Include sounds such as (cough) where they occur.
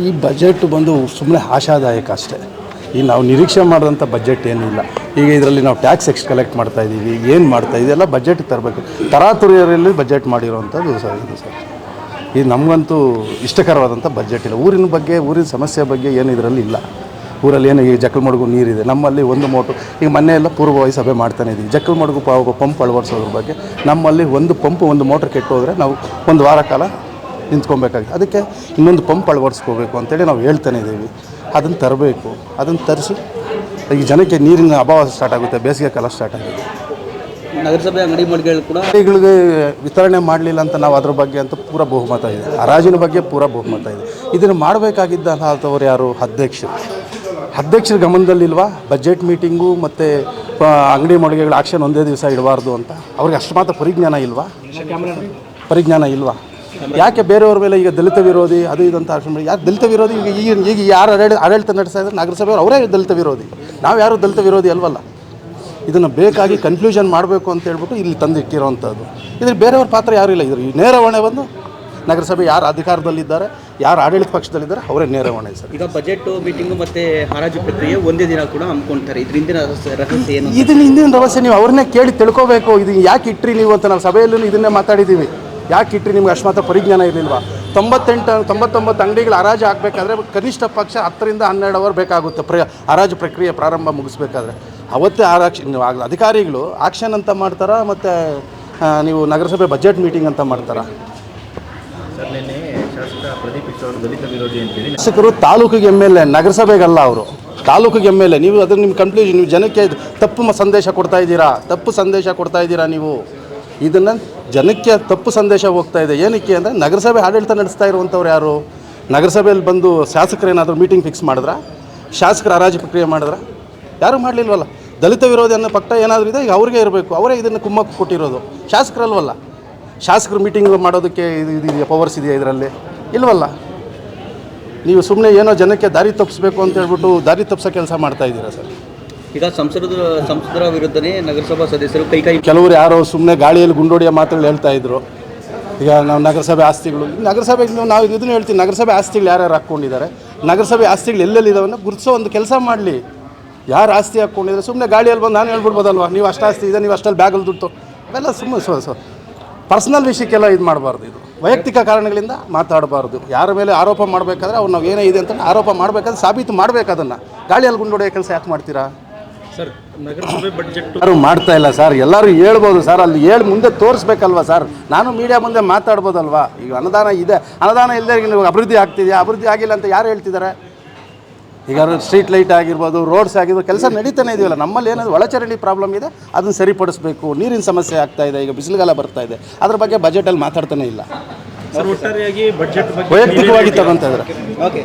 ಈ ಬಜೆಟ್ ಬಂದು ಸುಮ್ಮನೆ ಆಶಾದಾಯಕ ಅಷ್ಟೇ. ಈ ನಾವು ನಿರೀಕ್ಷೆ ಮಾಡಿದಂಥ ಬಜೆಟ್ ಏನಿಲ್ಲ ಈಗ ಇದರಲ್ಲಿ ನಾವು ಟ್ಯಾಕ್ಸ್ ಎಕ್ಸ್ ಕಲೆಕ್ಟ್ ಮಾಡ್ತಾ ಇದ್ದೀವಿ, ಏನು ಮಾಡ್ತಾ ಇದೆಲ್ಲ ಬಜೆಟ್ ತರಬೇಕು. ತರಾತುರಿಯರಲ್ಲಿ ಬಜೆಟ್ ಮಾಡಿರೋವಂಥದ್ದು ಸರ್ ಇದು ಸರ್. ಇದು ನಮಗಂತೂ ಇಷ್ಟಕರವಾದಂಥ ಬಜೆಟ್ ಇಲ್ಲ. ಊರಿನ ಬಗ್ಗೆ, ಊರಿನ ಸಮಸ್ಯೆ ಬಗ್ಗೆ ಏನು ಇದರಲ್ಲಿ ಇಲ್ಲ. ಊರಲ್ಲಿ ಏನು ಈಗ ಜಕ್ಕಲ್ ಮಡುಗು ನೀರಿದೆ. ನಮ್ಮಲ್ಲಿ ಒಂದು ಮೋಟು ಈಗ ಮೊನ್ನೆ ಎಲ್ಲ ಪೂರ್ವಭಾವಿ ಸಭೆ ಮಾಡ್ತಾನೆ ಇದ್ದೀವಿ. ಜಕ್ಕಲ್ ಮಡುಗು ಪ ಪಂಪ್ ಅಳವಡಿಸೋದ್ರ ಬಗ್ಗೆ ನಮ್ಮಲ್ಲಿ ಒಂದು ಪಂಪ್, ಒಂದು ಮೋಟ್ರ್ ಕೆಟ್ಟು ಹೋದರೆ ನಾವು ಒಂದು ವಾರ ಕಾಲ ನಿಂತ್ಕೊಬೇಕಾಗುತ್ತೆ. ಅದಕ್ಕೆ ಇನ್ನೊಂದು ಪಂಪ್ ಅಳವಡಿಸ್ಕೋಬೇಕು ಅಂತೇಳಿ ನಾವು ಹೇಳ್ತಾನೆ ಇದ್ದೀವಿ. ಅದನ್ನು ತರಬೇಕು. ಅದನ್ನು ತರಿಸಿ ಈಗ ಜನಕ್ಕೆ ನೀರಿನ ಅಭಾವ ಸ್ಟಾರ್ಟ್ ಆಗುತ್ತೆ ಬೇಸಿಗೆ ಕಾಲ ಸ್ಟಾರ್ಟ್ ಆಗುತ್ತೆ ನಗರಸಭೆ ಅಂಗಡಿ ಮಳಿಗೆಗಳು ಕೂಡ ಅಂಗಡಿಗಳಿಗೆ ವಿತರಣೆ ಮಾಡಲಿಲ್ಲ ಅಂತ ನಾವು ಅದ್ರ ಬಗ್ಗೆ ಅಂತ ಪೂರ ಬಹುಮತ ಇದೆ. ಹರಾಜಿನ ಬಗ್ಗೆ ಪೂರ ಬಹುಮತ ಇದೆ. ಇದನ್ನು ಮಾಡಬೇಕಾಗಿದ್ದ ಅಂತವ್ರು ಯಾರು? ಅಧ್ಯಕ್ಷರು. ಅಧ್ಯಕ್ಷರ ಗಮನದಲ್ಲಿಲ್ವಾ? ಬಜೆಟ್ ಮೀಟಿಂಗು ಮತ್ತು ಅಂಗಡಿ ಮಳಿಗೆಗಳ ಆಕ್ಷನ್ ಒಂದೇ ದಿವಸ ಇಡಬಾರ್ದು ಅಂತ. ಅವ್ರಿಗೆ ಅಷ್ಟು ಮಾತ್ರ ಪರಿಜ್ಞಾನ ಇಲ್ವಾ? ಪರಿಜ್ಞಾನ ಇಲ್ವಾ? ಯಾಕೆ ಬೇರೆಯವ್ರ ಮೇಲೆ ಈಗ ದಲಿತ ವಿರೋಧಿ ಅದು ಇದಂತ ಮಾಡಿ ಯಾಕೆ ದಲಿತ ವಿರೋಧಿ? ಈಗ ಈಗ ಈಗ ಯಾರು ಆಡಳಿತ ಆಡಳಿತ ನಡೆಸ್ತಾ ಇದ್ದಾರೆ ನಗರಸಭೆಯವರು ಅವರೇ ದಲಿತ ವಿರೋಧಿ. ನಾವು ಯಾರು ದಲಿತ ವಿರೋಧಿ ಅಲ್ವಲ್ಲ? ಇದನ್ನು ಬೇಕಾಗಿ ಕನ್ಫ್ಯೂಷನ್ ಮಾಡಬೇಕು ಅಂತ ಹೇಳ್ಬಿಟ್ಟು ಇಲ್ಲಿ ತಂದಿಟ್ಟಿರೋವಂಥದ್ದು ಇದ್ರ ಬೇರೆಯವ್ರ ಪಾತ್ರ ಯಾರೂ ಇಲ್ಲ. ಇದ್ರ ಈ ನೇರ ಹೊಣೆ ಬಂದು ನಗರಸಭೆ ಯಾರು ಅಧಿಕಾರದಲ್ಲಿದ್ದಾರೆ ಯಾರು ಆಡಳಿತ ಪಕ್ಷದಲ್ಲಿದ್ದಾರೆ ಅವರೇ ನೇರ ಹೊಣೆ ಸರ್. ಈಗ ಬಜೆಟ್ ಮೀಟಿಂಗು ಮತ್ತೆ ಹರಾಜು ಪ್ರಕ್ರಿಯೆ ಒಂದೇ ದಿನ ಕೂಡ ಹಮ್ಮಿಕೊಂತಾರೆ. ಇದ್ರ ಹಿಂದಿನ ರಹಸ್ಯ ಏನು? ಇದನ್ನ ಹಿಂದಿನ ರಹಸ್ಯ ನೀವು ಅವ್ರನ್ನೇ ಕೇಳಿ ತಿಳ್ಕೋಬೇಕು. ಇದು ಯಾಕೆ ಇಟ್ರಿ ನೀವು ಅಂತ ನಾವು ಸಭೆಯಲ್ಲೂ ಇದನ್ನೇ ಮಾತಾಡಿದ್ದೀವಿ. ಯಾಕೆ ಇಟ್ಟರೆ ನಿಮ್ಗೆ ಅಷ್ಟು ಮಾತ್ರ ಪರಿಜ್ಞಾನ ಇರಲಿಲ್ವಾ? ತೊಂಬತ್ತೆಂಟು ತೊಂಬತ್ತೊಂಬತ್ತು ಅಂಗಡಿಗಳು ಹರಾಜು ಆಗಬೇಕಾದ್ರೆ ಕನಿಷ್ಠ ಪಕ್ಷ ಹತ್ತರಿಂದ ಹನ್ನೆರಡು ಅವರ್ ಬೇಕಾಗುತ್ತೆ. ಪ್ರ ಹರಾಜು ಪ್ರಕ್ರಿಯೆ ಪ್ರಾರಂಭ ಮುಗಿಸ್ಬೇಕಾದ್ರೆ. ಅವತ್ತೇ ಆರಾಕ್ಷನ್ ಅಧಿಕಾರಿಗಳು ಆಕ್ಷನ್ ಅಂತ ಮಾಡ್ತಾರಾ ಮತ್ತು ನೀವು ನಗರಸಭೆ ಬಜೆಟ್ ಮೀಟಿಂಗ್ ಅಂತ ಮಾಡ್ತಾರಾ? ಶಾಸಕರು ತಾಲೂಕಿಗೆ ಎಂ ಎಲ್ ಎ ನಗರಸಭೆಗಲ್ಲ ಅವರು. ತಾಲೂಕಿಗೆ ಎಂ ಎಲ್ ಎ ನೀವು ಅದನ್ನು ನಿಮ್ಮ ಕನ್ಫ್ಯೂಷನ್ ನೀವು ಜನಕ್ಕೆ ತಪ್ಪು ಸಂದೇಶ ಕೊಡ್ತಾ ಇದ್ದೀರಾ? ತಪ್ಪು ಸಂದೇಶ ಕೊಡ್ತಾ ಇದ್ದೀರಾ ನೀವು? ಇದನ್ನು ಜನಕ್ಕೆ ತಪ್ಪು ಸಂದೇಶ ಹೋಗ್ತಾ ಇದೆ. ಏನಕ್ಕೆ ಅಂದರೆ ನಗರಸಭೆ ಆಡಳಿತ ನಡೆಸ್ತಾ ಇರುವಂಥವ್ರು ಯಾರು? ನಗರಸಭೆಯಲ್ಲಿ ಬಂದು ಶಾಸಕರೇನಾದರೂ ಮೀಟಿಂಗ್ ಫಿಕ್ಸ್ ಮಾಡಿದ್ರಾ? ಶಾಸಕರ ಹರಾಜು ಪ್ರಕ್ರಿಯೆ ಮಾಡಿದ್ರಾ? ಯಾರೂ ಮಾಡಲಿಲ್ವಲ್ಲ? ದಲಿತ ವಿರೋಧಿ ಅನ್ನೋ ಪಕ್ಕ ಏನಾದರೂ ಇದೆ? ಈಗ ಅವ್ರಿಗೆ ಇರಬೇಕು. ಅವರೇ ಇದನ್ನು ಕುಮ್ಮಕ್ಕು ಕೊಟ್ಟಿರೋದು. ಶಾಸಕರಲ್ವಲ್ಲ? ಶಾಸಕರು ಮೀಟಿಂಗ್ ಮಾಡೋದಕ್ಕೆ ಇದು ಇದು ಪವರ್ಸ್ ಇದೆಯಾ ಇದರಲ್ಲಿ? ಇಲ್ವಲ್ಲ? ನೀವು ಸುಮ್ಮನೆ ಏನೋ ಜನಕ್ಕೆ ದಾರಿ ತಪ್ಪಿಸ್ಬೇಕು ಅಂತ ಹೇಳ್ಬಿಟ್ಟು ದಾರಿ ತಪ್ಪಿಸೋ ಕೆಲಸ ಮಾಡ್ತಾ ಇದ್ದೀರಾ ಸರ್? ಈಗ ಸಂಸದ ಸಂಸದರ ವಿರುದ್ಧನೇ ನಗರಸಭಾ ಸದಸ್ಯರು ಕೈ ಕೈ ಕೆಲವರು ಯಾರೋ ಸುಮ್ಮನೆ ಗಾಳಿಯಲ್ಲಿ ಗುಂಡೋಡಿಯ ಮಾತುಗಳು ಹೇಳ್ತಾ ಇದ್ರು. ಈಗ ನಾವು ನಗರಸಭೆ ಆಸ್ತಿಗಳು ನಗರಸಭೆ ನೀವು ಇದನ್ನು ಹೇಳ್ತೀವಿ, ನಗರಸಭೆ ಆಸ್ತಿಗಳು ಯಾರ್ಯಾರು ಹಾಕ್ಕೊಂಡಿದ್ದಾರೆ, ನಗರಸಭೆ ಆಸ್ತಿಗಳು ಎಲ್ಲೆಲ್ಲಿದಾವನ್ನ ಗುರುತಿಸೋ ಒಂದು ಕೆಲಸ ಮಾಡಲಿ. ಯಾರು ಆಸ್ತಿ ಹಾಕ್ಕೊಂಡಿದ್ದಾರೆ? ಸುಮ್ಮನೆ ಗಾಳಿಯಲ್ಲಿ ಬಂದು ನಾನು ಹೇಳ್ಬಿಡ್ಬೋದಲ್ವ? ನೀವು ಅಷ್ಟು ಆಸ್ತಿ ಇದೆ, ನೀವು ಅಷ್ಟಲ್ಲಿ ಬ್ಯಾಗಲ್ಲಿ ದುಡ್ಡು ಅವೆಲ್ಲ ಸುಮ್ಮನೆ ಸೊ ಸೊ ಪರ್ಸ್ನಲ್ ವಿಷಯಕ್ಕೆಲ್ಲ ಇದು ಮಾಡಬಾರ್ದು ಇದು. ವೈಯಕ್ತಿಕ ಕಾರಣಗಳಿಂದ ಮಾತಾಡಬಾರ್ದು. ಯಾರ ಮೇಲೆ ಆರೋಪ ಮಾಡಬೇಕಾದ್ರೆ ಅವ್ರು ನಾವು ಏನೇ ಇದೆ ಅಂತ ಆರೋಪ ಮಾಡಬೇಕಾದ್ರೆ ಸಾಬೀತು ಮಾಡಬೇಕು ಅದನ್ನು. ಗಾಳಿಯಲ್ಲಿ ಗುಂಡೊಡೆಯೋ ಕೆಲಸ ಯಾಕೆ ಮಾಡ್ತೀರಾ? ಸರ್ ನಗರಸಭೆ ಬಡ್ಜೆಟ್ (coughs) ಯಾರು ಮಾಡ್ತಾ ಇಲ್ಲ ಸರ್? ಎಲ್ಲರೂ ಹೇಳ್ಬೋದು ಸರ್ ಅಲ್ಲಿ ಹೇಳಿ ಮುಂದೆ ತೋರಿಸ್ಬೇಕಲ್ವಾ ಸರ್? ನಾನು ಮೀಡಿಯಾ ಮುಂದೆ ಮಾತಾಡ್ಬೋದಲ್ವಾ? ಈಗ ಅನುದಾನ ಇದೆ. ಅನುದಾನ ಇಲ್ಲದೆ ಅಭಿವೃದ್ಧಿ ಆಗ್ತಿದೆಯಾ? ಅಭಿವೃದ್ಧಿ ಆಗಿಲ್ಲ ಅಂತ ಯಾರು ಹೇಳ್ತಿದ್ದಾರೆ? ಈಗ ಸ್ಟ್ರೀಟ್ ಲೈಟ್ ಆಗಿರ್ಬೋದು ರೋಡ್ಸ್ ಆಗಿರ್ಬೋದು ಕೆಲಸ ನಡೀತಾನೆ ಇದೆಯಲ್ಲ. ನಮ್ಮಲ್ಲಿ ಏನಾದರೂ ಒಳಚರಂಡಿ ಪ್ರಾಬ್ಲಮ್ ಇದೆ ಅದನ್ನು ಸರಿಪಡಿಸ್ಬೇಕು. ನೀರಿನ ಸಮಸ್ಯೆ ಆಗ್ತಾ ಇದೆ ಈಗ ಬಿಸಿಲುಗಾಲ ಬರ್ತಾ ಇದೆ. ಅದ್ರ ಬಗ್ಗೆ ಬಜೆಟಲ್ಲಿ ಮಾತಾಡ್ತಾನೆ ಇಲ್ಲ. ವೈಯಕ್ತಿಕವಾಗಿ ತಗೊಂತ ಇದ್ದಾರೆ. ಓಕೆ